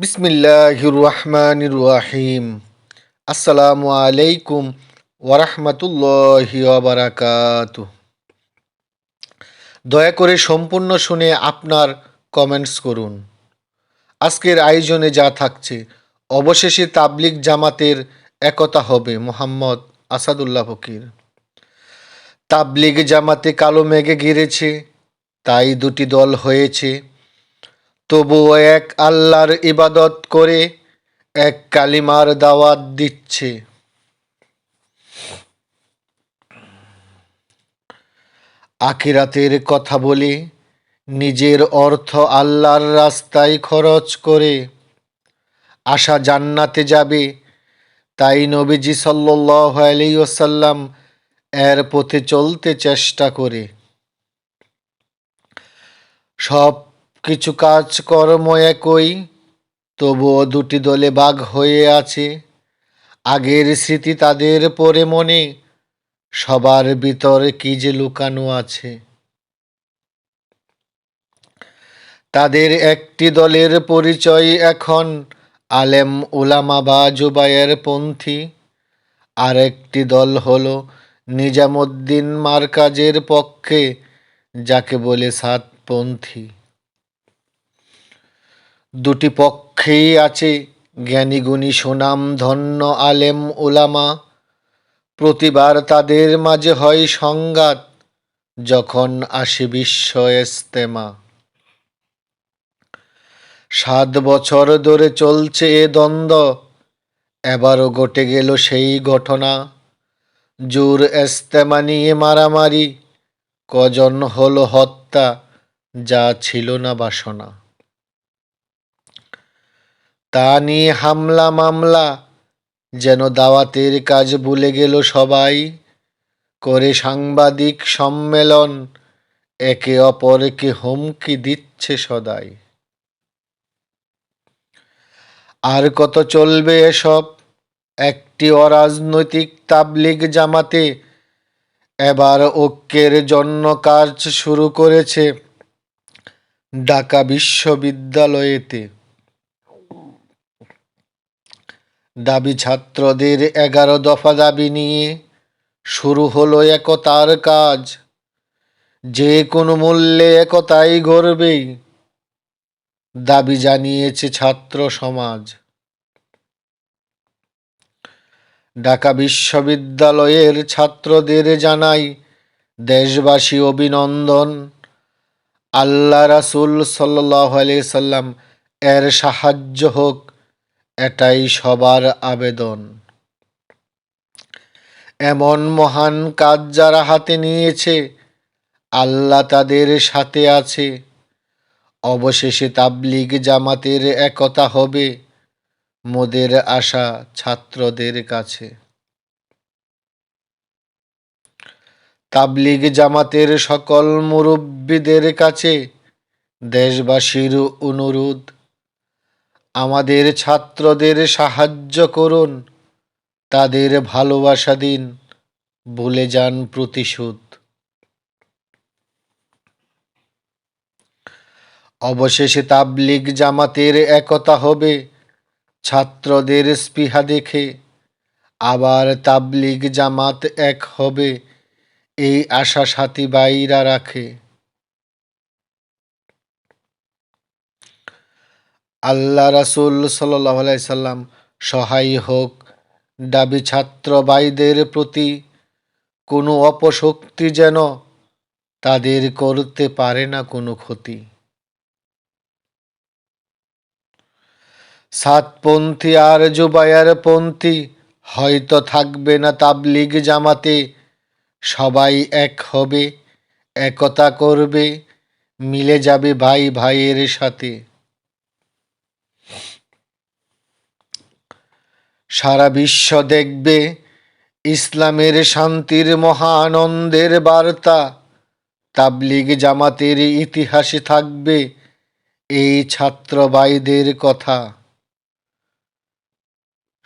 বিসমিল্লাহির রহমানির রাহিম আসসালামু আলাইকুম ওরহমতুল্লাহি বারাকাত দয়া করে সম্পূর্ণ শুনে আপনার কমেন্টস করুন। আজকের আয়োজনে যা থাকছে, অবশেষে তাবলিগ জামাতের একতা হবে মোহাম্মদ আসাদুল্লাহ ফকির। তাবলিগ জামাতে কালো মেঘে ঘিরেছে, তাই দুটি দল হয়েছে। তবুও এক আল্লাহর ইবাদত করে এক কালিমার দাওয়াত দিচ্ছে। আখিরাতের কথা বলে নিজের অর্থ আল্লাহর রাস্তায় খরচ করে আশা জান্নাতে যাবে। তাই নবীজি সাল্লাহ আলী ওসাল্লাম এর পথে চলতে চেষ্টা করে। সব কিছু কাজকর্ম একই, তবুও দুটি দলে বাঘ হয়ে আছে। আগের স্মৃতি তাদের পরে মনে, সবার ভিতরে কি যে লুকানো আছে। তাদের একটি দলের পরিচয় এখন আলেম উলামা বা জুবায়ের পন্থী। আর একটি দল হল নিজামুদ্দিন মার্কাজের পক্ষে, যাকে বলে সাতপন্থী দুটি পক্ষেই আছে জ্ঞানীগুণী সুনাম ধন্য আলেম ওলামা প্রতিবার তাদের মাঝে হয় সংঘাত, যখন আসে বিশ্ব এস্তেমা সাত বছর ধরে চলছে এ দ্বন্দ্ব, এবারও ঘটে গেল সেই ঘটনা। জোর এস্তেমা নিয়ে মারামারি, কজন হলো হত্যা, যা ছিল না বাসনা। তা নিয়ে হামলা মামলা, যেন দাওয়াতের কাজ ভুলে গেল সবাই। করে সাংবাদিক সম্মেলন, একে অপরকে হুমকি দিচ্ছে সদাই। আর কত চলবে এসব? একটি অরাজনৈতিক তাবলিগ জামাতে এবার ঐক্যের জন্য কাজ শুরু করেছে ঢাকা বিশ্ববিদ্যালয়েতে। দাবি ছাত্রদের এগারো দফা দাবি নিয়ে শুরু হলো একতার কাজ। যে কোনো মূল্যে একতাই গড়বেই দাবি জানিয়েছে ছাত্র সমাজ। ঢাকা বিশ্ববিদ্যালয়ের ছাত্রদের জানাই দেশবাসী অভিনন্দন। আল্লাহ রাসুল সাল্লাহ সাল্লাম এর সাহায্য হোক। এটাই সবার আবেদন। এমন মহান কাজ যারা হাতে নিয়েছে, আল্লাহ তাদের সাথে আছে। অবশেষে তাবলিগ জামাতের একতা হবে মোদের আশা ছাত্রদের কাছে। তাবলিগ জামাতের সকল মুরব্বীদের কাছে দেশবাসীর অনুরোধ আমাদের ছাত্রদের সাহায্য করুন। তাদের ভালোবাসা দিন ভুলে যান প্রতিশোধ। অবশেষে তাবলিগ জামাতের একতা হবে, ছাত্রদের স্পৃহা দেখে। আবার তাবলিগ জামাত এক হবে, এই আশা সাথী বাইরা রাখে। আল্লাহ রাসুল সাল্লাহ সাল্লাম সহায় হোক, দাবি ছাত্র ভাইদের প্রতি কোনো অপশক্তি যেন তাদের করতে পারে না কোনো ক্ষতি। সাতপন্থী আর জুবায়ার পন্থী হয়তো থাকবে না তাবলিগ জামাতে, সবাই এক হবে, একতা করবে, মিলে যাবে ভাই ভাইয়ের সাথে। সারা বিশ্ব দেখবে ইসলামের শান্তির মহানন্দের বার্তা। তাবলিগ জামাতের ইতিহাসে থাকবে এই ছাত্র ভাইদের কথা।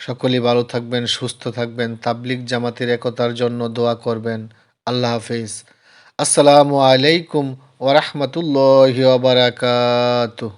সকলে ভালো থাকবেন, সুস্থ থাকবেন, তাবলিগ জামাতের একতার জন্য দোয়া করবেন। আল্লাহ হাফিজ। আসসালামু আলাইকুম ওরহমতুল্লাহ বারাকাতুহ।